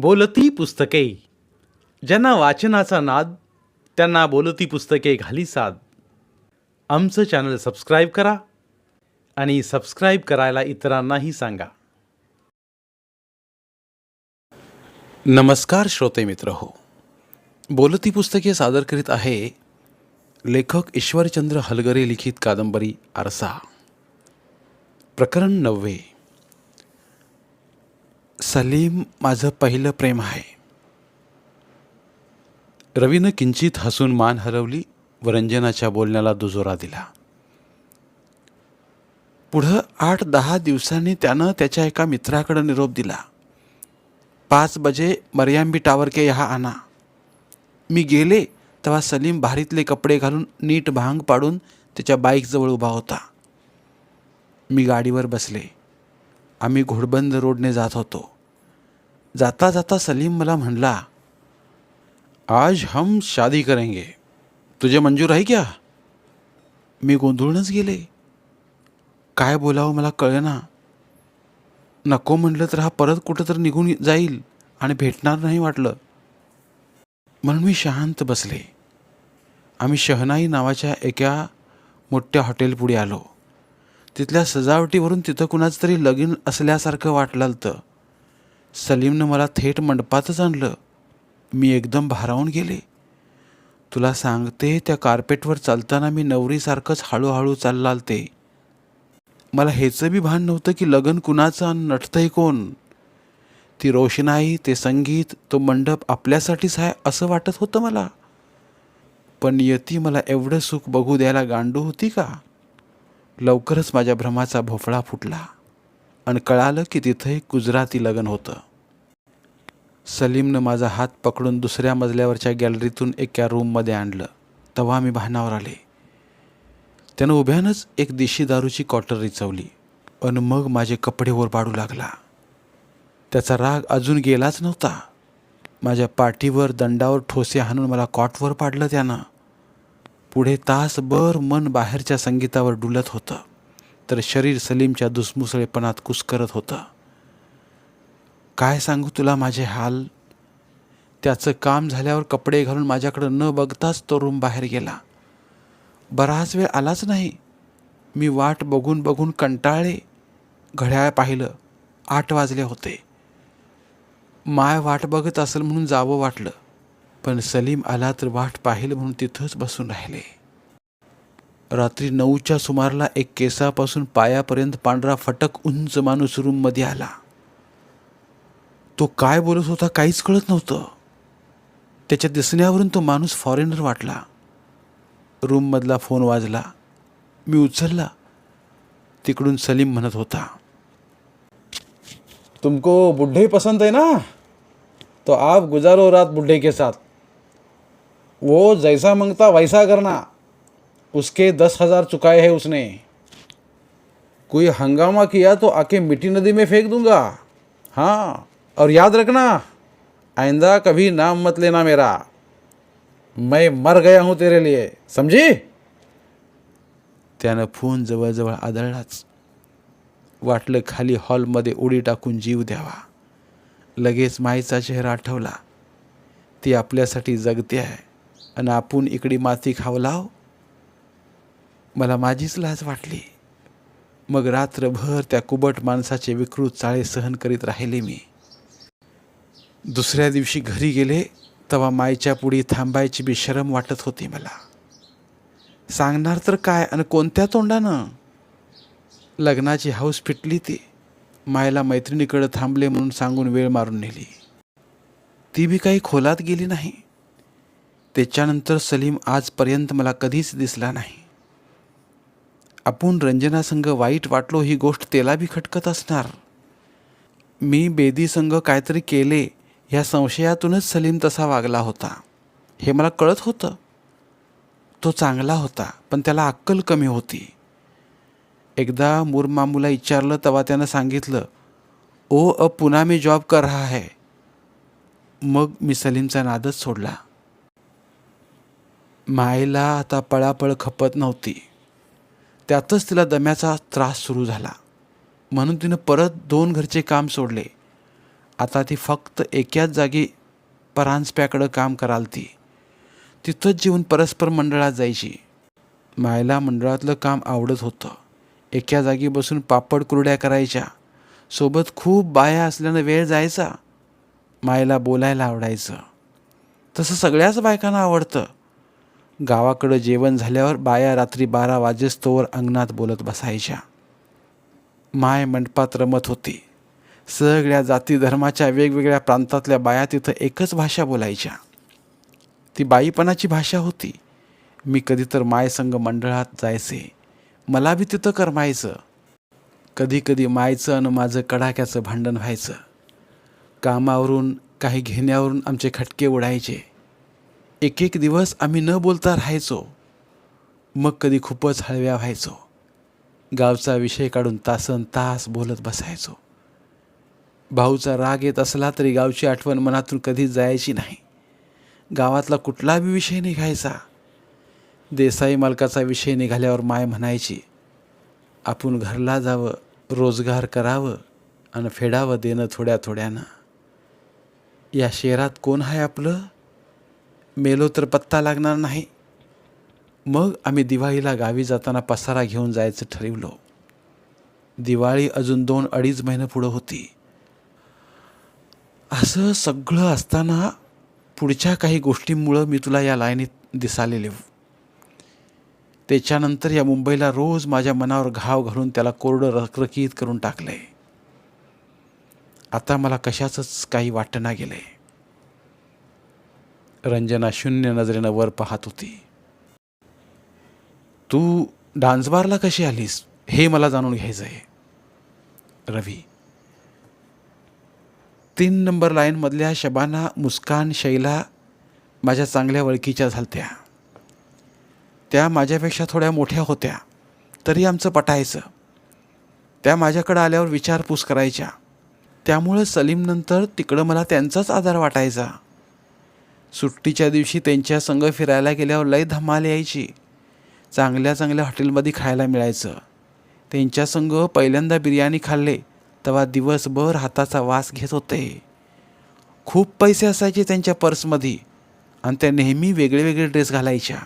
बोलती पुस्तके. ज्यांना वाचनाचा नाद त्यांना बोलती पुस्तके घाली साद. आमचं चॅनल सबस्क्राईब करा आणि सबस्क्राईब करायला इतरांनाही सांगा. नमस्कार श्रोते मित्र हो. बोलती पुस्तके सादर करीत आहे लेखक ईश्वरचंद्र हलगरे लिखित कादंबरी आरसा. प्रकरण नववे. सलीम माझं पहिलं प्रेम आहे. रवीनं किंचित हसून मान हरवली व रंजनाच्या बोलण्याला दुजोरा दिला. पुढं आठ दहा दिवसांनी त्यानं त्याच्या एका मित्राकडं निरोप दिला. पाच बजे मर्याम्बी टावर के यहाँ आणा मी गेले तेव्हा सलीम भारीतले कपडे घालून नीट भांग पाडून त्याच्या बाईकजवळ उभा होता. मी गाडीवर बसले. आम्ही घोडबंद रोडने जात होतो. जाता जाता सलीम मला म्हणला आज हम शादी करेंगे. तुझे मंजूर आहे क्या? मी गोंधळूनच गेले. काय बोलावं मला कळेना. नको म्हटलं तर हा परत कुठं तर निघून जाईल आणि भेटणार नाही वाटलं. म्हणून मी शांत बसले. आम्ही शहनाई नावाच्या एका मोठ्या हॉटेलपुढे आलो. तिथल्या सजावटीवरून तिथं कुणाचं तरी लगीन असल्यासारखं वाटलं तर सलीमनं मला थेट मंडपातच आणलं. मी एकदम भारावून गेले. तुला सांगते त्या कार्पेटवर चालताना मी नवरीसारखंच हळूहळू चालला ते मला हेचं बी भान नव्हतं की लगन कुणाचं आणि नटतंय कोण. ती रोषणाई ते संगीत तो मंडप आपल्यासाठीच आहे असं वाटत होतं मला. पण यती मला एवढं सुख बघू द्यायला गांडू होती का? लवकरच माझ्या भ्रमाचा भोफळा फुटला आणि कळालं की तिथं एक गुजराती लग्न होतं. सलीमनं माझा हात पकडून दुसऱ्या मजल्यावरच्या गॅलरीतून एका रूममध्ये आणलं. तेव्हा मी भानावर आले. त्यानं उभ्यानंच एक देशी दारूची कॉटर रिचवली अन मग माझे कपडे वर पाडू लागला. त्याचा राग अजून गेलाच नव्हता. माझ्या पाठीवर दंडावर ठोसे हाणून मला कॉटवर पाडलं त्यानं. पुढे तासभर मन बाहेरच्या संगीतावर डुलत होतं. तर शरीर सलीमच्या दुसमुसळेपणात कुस्करत होतं. काय सांगू तुला माझे हाल? त्याचं काम झाल्यावर कपडे घालून माझ्याकडं न बघताच तो रूम बाहेर गेला. बराच वेळ आलाच नाही. मी वाट बघून बघून कंटाळले. घड्याळ पाहिलं. आठ वाजले होते. माय वाट बघत असेल म्हणून जावं वाटलं. पण सलीम आला तर वाट पाहिलं म्हणून तिथंच बसून राहिले. रात्री नऊच्या सुमारला एक केसापासून पायापर्यंत पांढरा फटक उंच माणूस रूममध्ये आला. तो काय बोलत होता काहीच कळत नव्हतं. त्याच्या दिसण्यावरून तो माणूस फॉरेनर वाटला. रूममधला फोन वाजला. मी उचलला. तिकडून सलीम म्हणत होता तुमको बुढ़े पसंत आहे ना? तो आप गुजारो रात बुढ़े के साथ. वो जैसा मांगता वैसा करना। उसके दस हजार चुकाए हैं उसने। कोई हंगामा किया तो आके मिट्टी नदी में फेंक दूंगा। हाँ और याद रखना आइंदा कभी नाम मत लेना मेरा। मैं मर गया हूँ तेरे लिए। समझी? त्यानं फोन जवळजवळ आदळलाच. वाटलं खाली हॉलमध्ये उडी टाकून जीव द्यावा. लगेच माईचा चेहरा आठवला. ती आपल्यासाठी जगते आहे. आणि आपण इकडी माती खावलाव मला माझीच लाज वाटली. मग रात्रभर त्या कुबट माणसाचे विकृत चाळे सहन करीत राहिले मी. दुसऱ्या दिवशी घरी गेले तेव्हा मायच्या पुढे थांबायची बी शरम वाटत होती मला. सांगणार तर काय आणि कोणत्या तोंडानं? लग्नाची हाऊस फिटली ती. मायला मैत्रिणीकडे थांबले म्हणून सांगून वेळ मारून नेली. ती बी काही खोलात गेली नाही. त्याच्यानंतर सलीम आजपर्यंत मला कधीच दिसला नाही. आपण रंजनासंग वाईट वाटलो ही गोष्ट त्याला बी खटकत असणार. मी बेदीसंग काहीतरी केले ह्या संशयातूनच सलीम तसा वागला होता. हे मला कळत होतं. तो चांगला होता पण त्याला अक्कल कमी होती. एकदा मुरमामूला विचारलं तेव्हा त्यानं सांगितलं ओ अ पुन्हा मी जॉब कर रहा है. मग मी सलीमचा नादच सोडला. मायला आता पळापळ खपत नव्हती. त्यातच तिला दम्याचा त्रास सुरू झाला. म्हणून तिनं परत दोन घरचे काम सोडले. आता ती फक्त एकाच जागी परांजप्याकडं काम कराल ती तिथंच जेवून परस्पर मंडळात जायची. मायला मंडळातलं काम आवडत होतं. एका जागी बसून पापड कुरड्या करायच्या. सोबत खूप बाया असल्यानं वेळ जायचा. मायला बोलायला आवडायचं. तसं सगळ्याच बायकांना आवडतं. गावाकडं जेवण झाल्यावर बाया रात्री बारा वाजेस्तोवर अंगणात बोलत बसायच्या. माय मंडपात रमत होती. सगळ्या जाती धर्माच्या वेगवेगळ्या प्रांतातल्या बाया तिथं एकच भाषा बोलायच्या. ती बाईपणाची भाषा होती. मी कधी तर मायसंग मंडळात जायचे. मला बी तिथं करमायचं. कधी कधी मायचं आणि माझं कडाक्याचं भांडण व्हायचं. कामावरून काही घेण्यावरून आमचे खटके उडायचे. एक एक दिवस आम्ही न बोलता राहायचो. मग कधी खूपच हळव्या व्हायचो. गावचा विषय काढून तासन तास बोलत बसायचो. भाऊचा राग येत असला तरी गावची आठवण मनातून कधीच जायची नाही. गावातला कुठलाबी विषय निघायचा. देसाई मालकाचा विषय निघाल्यावर माय म्हणायची आपण घरला जावं रोजगार करावं आणि फेडावं देणं थोड्या थोड्यानं. या शहरात कोण आहे आपलं? मेलो तर पत्ता लागणार नाही. मग आम्ही दिवाळीला गावी जाताना पसारा घेऊन जायचं ठरवलं. दिवाळी अजून दोन अडीच महिने पुढं होती. असं सगळं असताना पुढच्या काही गोष्टींमुळं मी तुला या लाईनीत दिसालेले. त्याच्यानंतर या मुंबईला रोज माझ्या मनावर घाव घालून त्याला कोरडं रखरखीत करून टाकलंय आता मला कशाचंच काही वाटना गेलंय. रंजना शून्य नजरेनं वर पाहत होती. तू डान्सबारला कशी आलीस? हे मला जाणून घ्यायचं आहे रवी तीन नंबर लाईनमधल्या शबाना मुस्कान शैला माझ्या चांगल्या ओळखीच्या झालत्या. त्या माझ्यापेक्षा थोड्या मोठ्या होत्या. तरी आमचं पटायचं. त्या माझ्याकडं आल्यावर विचारपूस करायच्या. त्यामुळं सलीमनंतर तिकडं मला त्यांचाच आधार वाटायचा. सुट्टीच्या दिवशी त्यांच्या संग फिरायला गेल्यावर लय धमाल यायची. चांगल्या चांगल्या हॉटेलमध्ये खायला मिळायचं. त्यांच्या संग पहिल्यांदा बिर्याणी खाल्ले तेव्हा दिवसभर हाताचा वास घेत होते. खूप पैसे असायचे त्यांच्या पर्समध्ये आणि त्या नेहमी वेगळे वेगळे ड्रेस घालायच्या.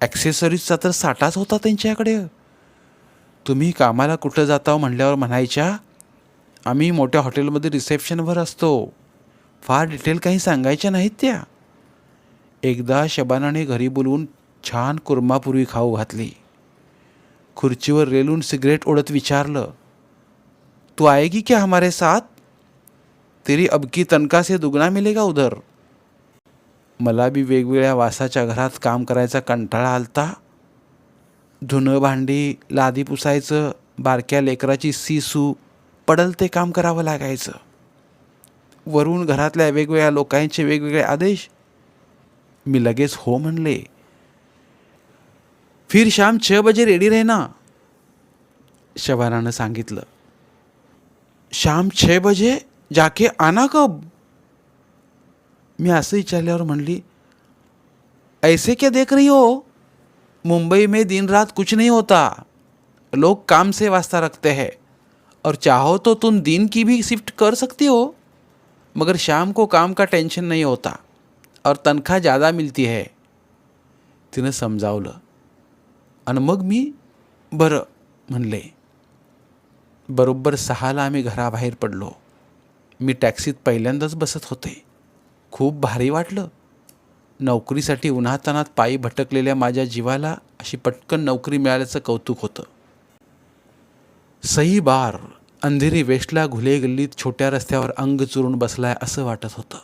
ॲक्सेसरीजचा तर साठाच होता त्यांच्याकडे. तुम्ही कामाला कुठं जाता म्हणल्यावर म्हणायच्या आम्ही मोठ्या हॉटेलमध्ये रिसेप्शनवर असतो. फार डिटेल काही सांगायच्या नाहीत त्या. एकदा शबानाने घरी बोलवून छान कुर्मापूर्वी खाऊ घातली. खुर्चीवर रेलून सिगरेट ओढत विचारलं तू आएगी क्या हमारे साथ? तेरी अबकी तनका से दुगना मिलेगा उधर. मला बी वेगवेगळ्या वासाच्या घरात काम करायचा कंटाळा आलता. धुणं भांडी लादी पुसायचं बारक्या लेकराची सीसू पडल ते काम करावं लागायचं. वरून घरातल्या वेगवेगळ्या लोकांचे वेगवेगळे आदेश. मी लगेच हो म्हणले. फिर शाम छः बजे रेडी रहना, शबानानं सांगितलं. शाम छः बजे जाके आना कब? मी असं विचारल्यावर म्हणली, ऐसे क्या देख रही हो? मुंबई में दिन रात कुछ नहीं होता. लोग काम से वास्ता रखते हैं. और चाहो तो तुम दिन की भी शिफ्ट कर सकती हो. मगर शाम को काम का टेंशन नहीं होता और तनख्वाह ज़्यादा मिलती है। तिनं समजावलं आणि मग मी बरं म्हणले बरोबर सहाला आम्ही घराबाहेर पडलो. मी टॅक्सीत पहिल्यांदाच बसत होते. खूप भारी वाटलं. नोकरीसाठी उन्हातानात पायी भटकलेल्या माझ्या जीवाला अशी पटकन नोकरी मिळाल्याचं कौतुक होतं. सही बार अंधेरी वेस्टला घुले गल्लीत छोट्या रस्त्यावर अंग चुरून बसलाय असं वाटत होतं.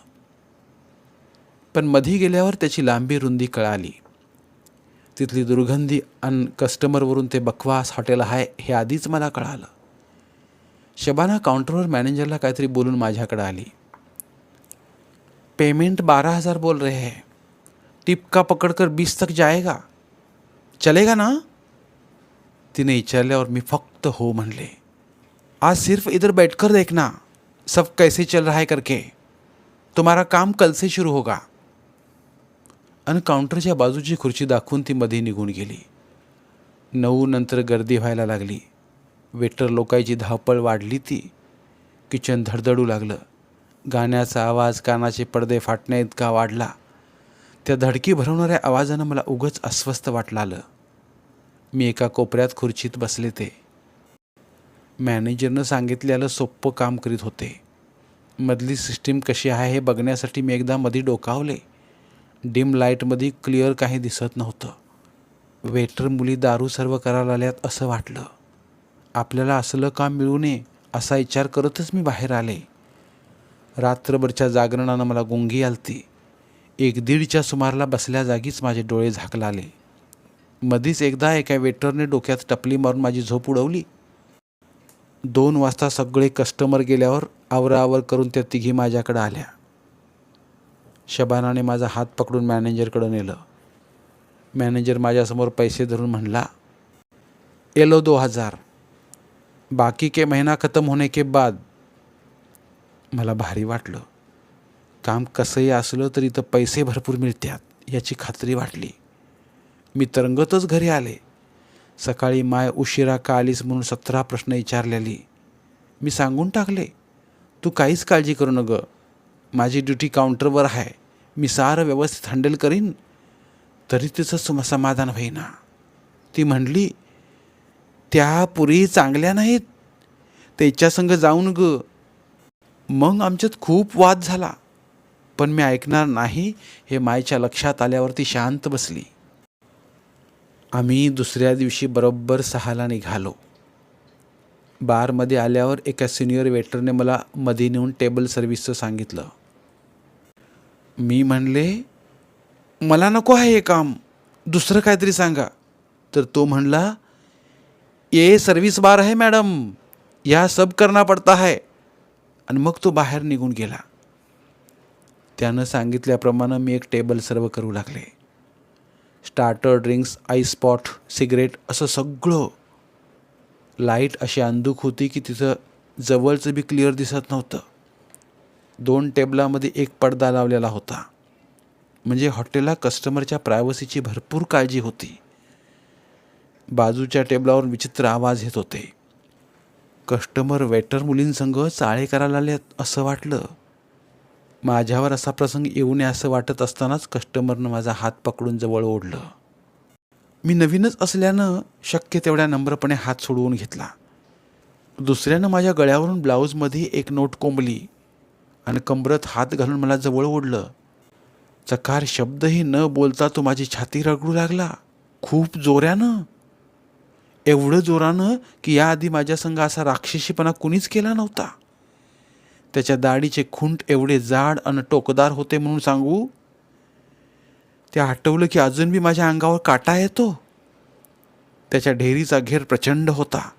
पण मधी गेल्यावर त्याची लांबी रुंदी कळाली. तिथली दुर्गंधी अन कस्टमरवरून ते बकवास हॉटेल आहे हे आधीच मला कळालं. शबाना काउंटरवर मॅनेजरला काहीतरी बोलून माझ्याकडे आली. पेमेंट बारह हज़ार बोल रहे हैं. टिप का पकड़कर बीस तक जाएगा. चलेगा ना? तिने विचारल्यावर मी फक्त हो म्हणले. आज सिर्फ इधर बैठकर देखना सब कैसे चल रहा है करके। तुम्हारा काम कल से शुरू होगा। आणि काउंटरच्या बाजूची खुर्ची दाखवून ती मध्ये निघून गेली. नऊ नंतर गर्दी व्हायला लागली. वेटर लोकांची धावपळ वाढली ती किचन धडधडू लागलं. गाण्याचा आवाज कानाचे पडदे फाटण्या इतका वाढला. त्या धडकी भरवणाऱ्या आवाजानं मला उगच अस्वस्थ वाटलं आलं. मी एका कोपऱ्यात खुर्चीत बसले ते. मॅनेजरनं सांगितलेलं सोप्पं काम करीत होते. मधली सिस्टीम कशी आहे हे बघण्यासाठी मी एकदा मधी डोकावले. डिम लाईटमध्ये क्लिअर काही दिसत नव्हतं. वेटर मुली दारू सर्व करायला आल्यात असं वाटलं. आपल्याला असलं काम मिळू नये असा विचार करतच मी बाहेर आले. रात्रभरच्या जागरणानं मला गुंगी आलती. एक दीडच्या सुमाराला बसल्या जागीच माझे डोळे झाकलाले. मधीच एकदा एका वेटरने डोक्यात टपली मारून माझी झोप उडवली. दोन वाजता सगळे कस्टमर गेल्यावर आवराआवर करून त्या तिघी माझ्याकडं आल्या. शबानाने माझा हात पकडून मॅनेजरकडं नेलं. मॅनेजर माझ्यासमोर पैसे धरून म्हणला एलो दो हजार. बाकी के महिना खतम होने के बाद. मला भारी वाटलं. काम कसंही असलं तरी तर पैसे भरपूर मिळतात याची खात्री वाटली. मी तरंगतच घरी आले. सकाळी माय उशिरा का आलीस म्हणून सतरा प्रश्न विचारलेली. मी सांगून टाकले तू काहीच काळजी करू न गं माझी ड्युटी काउंटरवर आहे. मी सारं व्यवस्थित हँडल करीन तरी तिचं सम समाधान होईना. ती म्हणली त्या पुरी चांगल्या नाहीत. त्याच्या संग जाऊन ग मग आमच्यात खूप वाद झाला. पण मी ऐकणार नाही हे मायच्या लक्षात आल्यावरती शांत बसली. आम्ही दुसऱ्या दिवशी बरोबर सहाला निघालो. बारमध्ये आल्यावर एका सिनियर वेटरने मला मध्ये नेऊन टेबल सर्व्हिसचं सांगितलं. मी म्हणले मला नको आहे हे काम दुसरं काहीतरी सांगा. तर तो म्हणला ये सर्व्हिस बार आहे मॅडम. या सब करना पडता है. आणि मग तो बाहेर निघून गेला. त्यानं सांगितल्याप्रमाणे मी एक टेबल सर्व करू लागले. स्टार्टर ड्रिंक्स आईस्पॉट सिगरेट असं सगळं लाइट अशी अंदूक होती की तिथं जवळचं बी क्लिअर दिसत नव्हतं. दोन टेबलामध्ये एक पडदा लावलेला होता. म्हणजे हॉटेलला कस्टमरच्या प्रायव्हसीची भरपूर काळजी होती. बाजूच्या टेबलावर विचित्र आवाज येत होते. कस्टमर वेटर मुलींसंग चाळे करायला आले असं वाटलं. माझ्यावर असा प्रसंग येऊ नये असं वाटत असतानाच कस्टमरनं माझा हात पकडून जवळ ओढलं. मी नवीनच असल्यानं शक्य तेवढ्या नम्रपणे हात सोडवून घेतला. दुसऱ्यानं माझ्या गळ्यावरून ब्लाऊजमध्ये एक नोट कोंबली आणि कंबरत हात घालून मला जवळ ओढलं. चकार शब्दही न बोलता तो माझी छाती रगडू लागला. खूप जोऱ्यानं एवढं जोरानं की याआधी माझ्या संग असा राक्षसीपणा कुणीच केला नव्हता. त्याच्या दाढीचे खुंट एवढे जाड आणि टोकदार होते म्हणून सांगू ते आठवलं की अजून बी माझ्या अंगावर काटा येतो. त्याच्या ढेरीचा घेर प्रचंड होता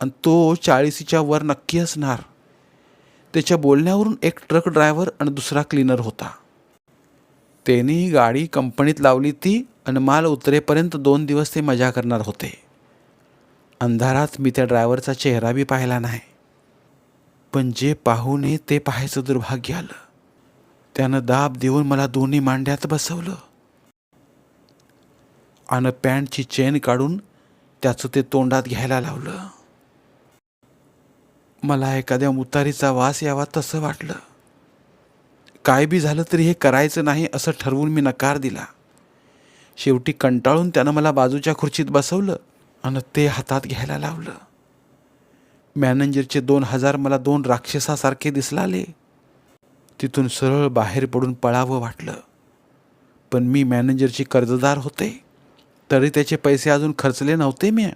आणि तो चाळीसीच्या वर नक्की असणार. त्याच्या बोलण्यावरून एक ट्रक ड्रायव्हर आणि दुसरा क्लीनर होता. त्यांनी गाडी कंपनीत लावली ती आणि माल उतरेपर्यंत दोन दिवस ते मजा करणार होते. अंधारात मी त्या ड्रायव्हरचा चेहरा बी पाहिला नाही. पण जे पाहू ते पाहायचं दुर्भाग्य आलं. त्यानं दाब देऊन मला दोन्ही मांड्यात बसवलं. आणि पॅन्टची चेन काढून त्याचं ते तोंडात घ्यायला लावलं. मला एखाद्या मुतारीचा वास यावा तसं वाटलं. काय बी झालं तरी हे करायचं नाही असं ठरवून मी नकार दिला. शेवटी कंटाळून त्यानं मला बाजूच्या खुर्चीत बसवलं आणि ते हातात घ्यायला लावलं. मॅनेंजरचे दोन हजार मला दोन राक्षसासारखे दिसलाले. तिथून सरळ बाहेर पडून पळावं वाटलं. पण मी मॅनेजरची कर्जदार होते. तरी त्याचे पैसे अजून खर्चले नव्हते मी.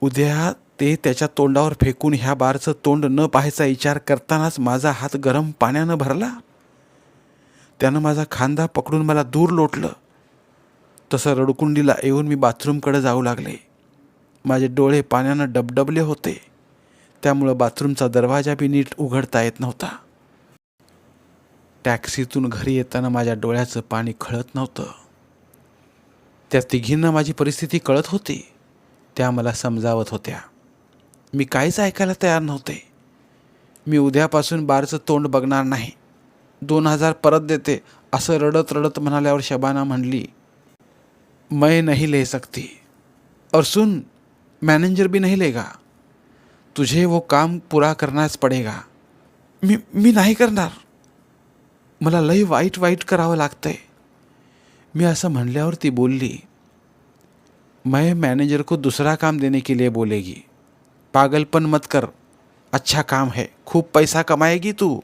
उद्या ते त्याच्या तोंडावर फेकून ह्या बारचं तोंड न पाहायचा विचार करतानाच माझा हात गरम पाण्यानं भरला. त्यानं माझा खांदा पकडून मला दूर लोटलं. तसं रडकुंडीला येऊन मी बाथरूमकडे जाऊ लागले. माझे डोळे पाण्यानं डबडबले होते. त्यामुळं बाथरूमचा दरवाजा बी नीट उघडता येत नव्हता. टॅक्सीतून घरी येताना माझ्या डोळ्याचं पाणी खळत नव्हतं. त्या तिघींना माझी परिस्थिती कळत होती. त्या मला समजावत होत्या. मी काहीच ऐकायला तयार नव्हते. मी उद्यापासून बारचं तोंड बघणार नाही. दोन हजार परत देते असं रडत रडत म्हणाल्यावर शबाना म्हणली मैं नहीं ले सकती. और सुन मैनेजर भी नहीं लेगा तुझे वो काम पुरा करनाच पडेगा। मी मी नाही करणार। मला लई वाईट वाईट करावं लागतंय। मी असं म्हणल्यावर ती बोलली, मैं मैनेजर को दूसरा काम देने के लिए बोलेगी। पागलपन मत कर। अच्छा काम है। खूब पैसा कमाएगी तू।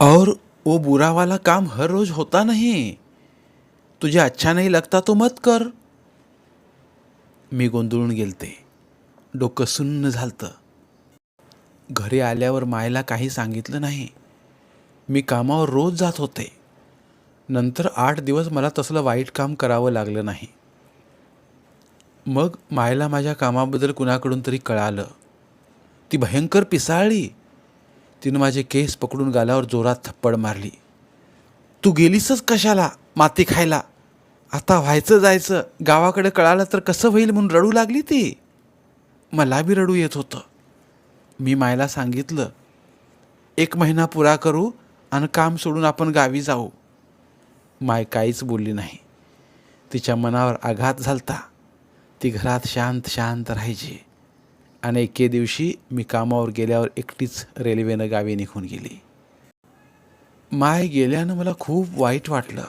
और वो बुरा वाला काम हर रोज होता नहीं। तुझे अच्छा नहीं लगता तो मत कर। मी गोंधळून गेलते। डोकं सुन्न झालतं. घरी आल्यावर मायला काही सांगितलं नाही. मी कामावर रोज जात होते. नंतर आठ दिवस मला तसलं वाईट काम करावं लागलं नाही. मग मायला माझ्या कामाबद्दल कुणाकडून तरी कळालं. ती भयंकर पिसाळली. तिनं माझे केस पकडून गालावर जोरात थप्पड मारली. तू गेलीसच कशाला? माती खायला? आता व्हायचं जायचं. गावाकडे कळालं तर कसं होईल म्हणून रडू लागली ती? मला बी रडू येत होतं. मी मायला सांगितलं एक महिना पुरा करू आणि काम सोडून आपण गावी जाऊ. माय काहीच बोलली नाही. तिच्या मनावर आघात झालता. ती घरात शांत शांत राहायची. आणि एके दिवशी मी कामावर गेल्यावर एकटीच रेल्वेनं गावी निघून गेली. माय गेल्यानं मला खूप वाईट वाटलं.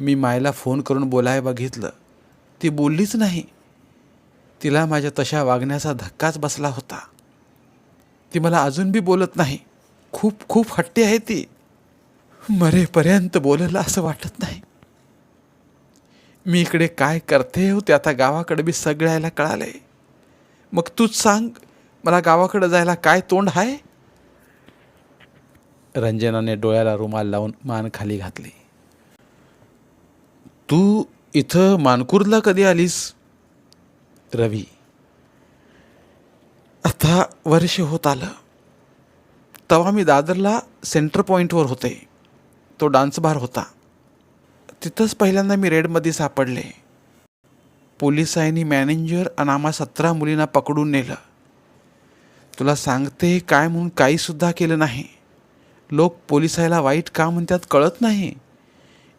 मी मायला फोन करून बोलाय बघितलं. ती बोललीच नाही. तिला माझ्या तशा वागण्याचा धक्काच बसला होता. ती मला अजून बी बोलत नाही. खूप खूप हट्टी आहे ती. मरेपर्यंत बोललं असं वाटत नाही. मी इकडे काय करते हो ते आता गावाकडे बी सगळ्याला कळालंय. मग तूच सांग मला गावाकडे जायला काय तोंड आहे रंजनाने डोळ्याला रुमाल लावून मान खाली घातली. तू इथं मानकुर्दला कधी आलीस? रवी. आता वर्ष होत आलं. तेव्हा मी दादरला सेंटर पॉईंटवर होते. तो डान्स बार होता. तिथंच पहिल्यांदा मी रेडमध्ये सापडले. पोलिसांनी मॅनेजर अनामा सतरा मुलींना पकडून नेलं. तुला सांगते काय म्हणून काहीसुद्धा केलं नाही. लोक पोलिसायला वाईट का म्हणतात कळत नाही.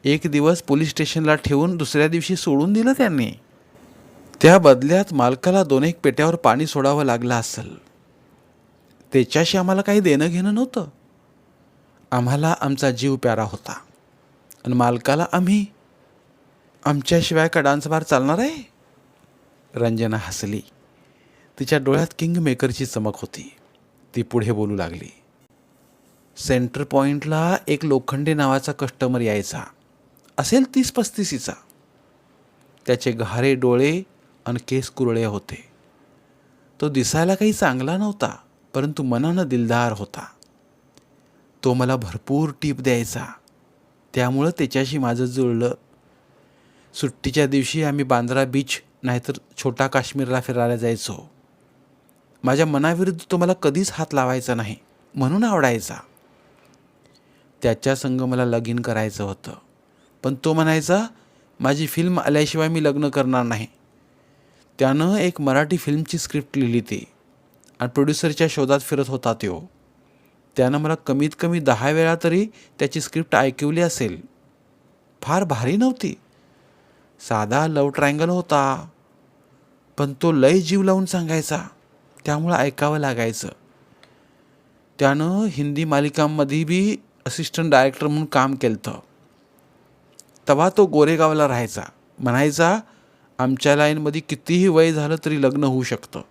एक दिवस पोलीस स्टेशनला ठेवून दुसऱ्या दिवशी सोडून दिलं त्यांनी. त्या बदल्यात मालकाला दोन एक पेट्यावर पाणी सोडावं लागलं असेल. त्याच्याशी आम्हाला काही देणं घेणं नव्हतं. आम्हाला आमचा जीव प्यारा होता. आणि मालकाला आम्ही आमच्याशिवाय का डान्स बार चालणार आहे? रंजना हसली. तिच्या डोळ्यात किंग मेकरची चमक होती. ती पुढे बोलू लागली. सेंटर पॉईंटला एक लोखंडे नावाचा कस्टमर यायचा. असेल तीस पस्तीसीचा त्याचे घारे डोळे आणि केस कुरळे होते. तो दिसायला काही चांगला नव्हता परंतु मनानं दिलदार होता. तो मला भरपूर टीप द्यायचा. त्यामुळं त्याच्याशी माझं जुळलं. सुट्टीच्या दिवशी आम्ही बांद्रा बीच नाहीतर छोटा काश्मीरला फिरायला जायचो. माझ्या मनाविरुद्ध तो मला कधीच हात लावायचा नाही म्हणून आवडायचा. त्याच्या संग मला लगीन करायचं होतं. पण तो म्हणायचा माझी फिल्म आल्याशिवाय मी लग्न करणार नाही. त्यानं एक मराठी फिल्मची स्क्रिप्ट लिहिली ती. आणि प्रोड्युसरच्या शोधात फिरत होता तो. त्यानं मला कमीत कमी दहा वेळा तरी त्याची स्क्रिप्ट ऐकवली असेल. फार भारी नव्हती. साधा लव ट्रायंगल होता. पण तो लय जीव लावून सांगायचा. त्यामुळं ऐकावं लागायचं. त्यानं हिंदी मालिकांमध्ये बी असिस्टंट डायरेक्टर म्हणून काम केलं तेव्हा तो गोरेगावला राहायचा. म्हणायचा आमच्या लाईनमध्ये कितीही वय झालं तरी लग्न होऊ शकतं.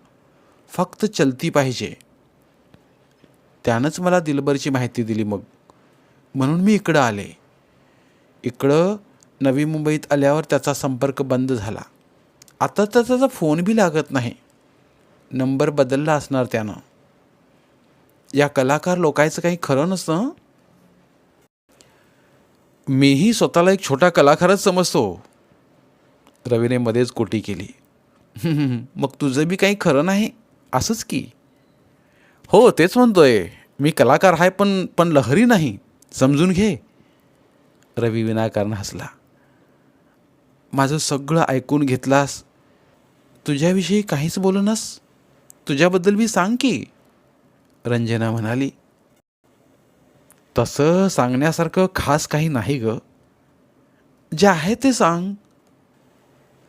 फक्त चलती पाहिजे. त्यानंच मला दिलबरची माहिती दिली मग. म्हणून मी इकडं आले. इकडं नवी मुंबईत आल्यावर त्याचा संपर्क बंद झाला. आता तर त्याचा फोन बी लागत नाही. नंबर बदलला असणार त्यानं. या कलाकार लोकायचं काही खरं नसतं? मीही स्वतःला एक छोटा कलाकारच समजतो. रवीने मध्येच कोटी केली. मग तुझं बी काही खरं नाही? असंच की. हो तेच म्हणतोय. मी कलाकार आहे पण पण लहरी नाही. समजून घे. रवी विनाकारण हसला. माझं सगळं ऐकून घेतलास. तुझ्याविषयी काहीच बोलनस? तुझ्याबद्दल मी सांग की. रंजना म्हणाली. तसं सांगण्यासारखं खास काही नाही ग. जे आहे ते सांग.